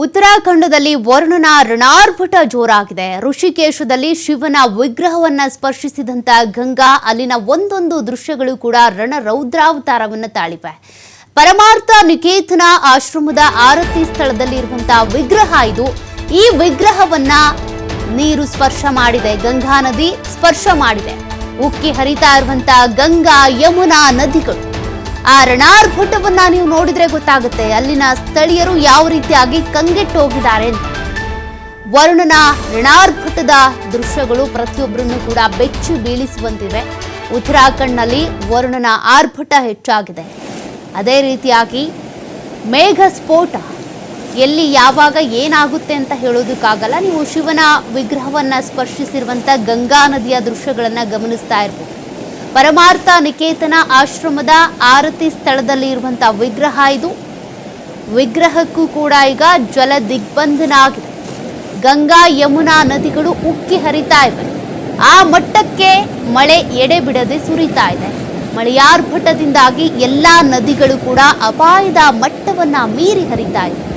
ಉತ್ತರಾಖಂಡದಲ್ಲಿ ವರುಣನ ಋಣಾರ್ಭಟ ಜೋರಾಗಿದೆ. ಋಷಿಕೇಶದಲ್ಲಿ ಶಿವನ ವಿಗ್ರಹವನ್ನ ಸ್ಪರ್ಶಿಸಿದಂತ ಗಂಗಾ, ಅಲ್ಲಿನ ಒಂದೊಂದು ದೃಶ್ಯಗಳು ಕೂಡ ರಣರೌದ್ರಾವತಾರವನ್ನು ತಾಳಿವೆ. ಪರಮಾರ್ಥ ನಿಕೇತನ ಆಶ್ರಮದ ಆರತಿ ಸ್ಥಳದಲ್ಲಿ ಇರುವಂತಹ ವಿಗ್ರಹ ಇದು. ಈ ವಿಗ್ರಹವನ್ನ ನೀರು ಸ್ಪರ್ಶ ಮಾಡಿದೆ, ಗಂಗಾ ನದಿ ಸ್ಪರ್ಶ ಮಾಡಿದೆ. ಉಕ್ಕಿ ಹರಿತಾ ಇರುವಂತಹ ಗಂಗಾ, ಯಮುನಾ ನದಿಗಳು. ಆ ರಣಾರ್ಭಟವನ್ನ ನೀವು ನೋಡಿದ್ರೆ ಗೊತ್ತಾಗುತ್ತೆ. ಅಲ್ಲಿನ ಸ್ಥಳೀಯರು ಯಾವ ರೀತಿಯಾಗಿ ಕಂಗೆಟ್ಟು ಹೋಗಿದ್ದಾರೆ. ಅಂತ ವರುಣನ ಋಣಾರ್ಭಟದ ದೃಶ್ಯಗಳು ಪ್ರತಿಯೊಬ್ಬರನ್ನು ಕೂಡ ಬೆಚ್ಚಿ ಬೀಳಿಸುವಂತಿವೆ. ಉತ್ತರಾಖಂಡ್ನಲ್ಲಿ ವರುಣನ ಆರ್ಭಟ ಹೆಚ್ಚಾಗಿದೆ. ಅದೇ ರೀತಿಯಾಗಿ ಮೇಘ ಸ್ಫೋಟ. ಎಲ್ಲಿ ಯಾವಾಗ ಏನಾಗುತ್ತೆ ಅಂತ ಹೇಳೋದಕ್ಕಾಗಲ್ಲ. ನೀವು ಶಿವನ ವಿಗ್ರಹವನ್ನ ಸ್ಪರ್ಶಿಸಿರುವಂತ ಗಂಗಾ ನದಿಯ ದೃಶ್ಯಗಳನ್ನ ಗಮನಿಸ್ತಾ ಇರ್ಬೋದು. ಪರಮಾರ್ಥ ನಿಕೇತನ ಆಶ್ರಮದ ಆರತಿ ಸ್ಥಳದಲ್ಲಿ ಇರುವಂತಹ ವಿಗ್ರಹ ಇದು. ವಿಗ್ರಹಕ್ಕೂ ಕೂಡ ಈಗ ಜಲ ದಿಗ್ಬಂಧನ ಆಗಿದೆ. ಗಂಗಾ ಯಮುನಾ ನದಿಗಳು ಉಕ್ಕಿ ಹರಿತಾ ಇವೆ. ಆ ಮಟ್ಟಕ್ಕೆ ಮಳೆ ಎಡೆ ಬಿಡದೆ ಸುರಿತಾ ಇದೆ. ಮಳೆಯಾರ್ಭಟದಿಂದಾಗಿ ಎಲ್ಲಾ ನದಿಗಳು ಕೂಡ ಅಪಾಯದ ಮಟ್ಟವನ್ನ ಮೀರಿ ಹರಿತಾ ಇದೆ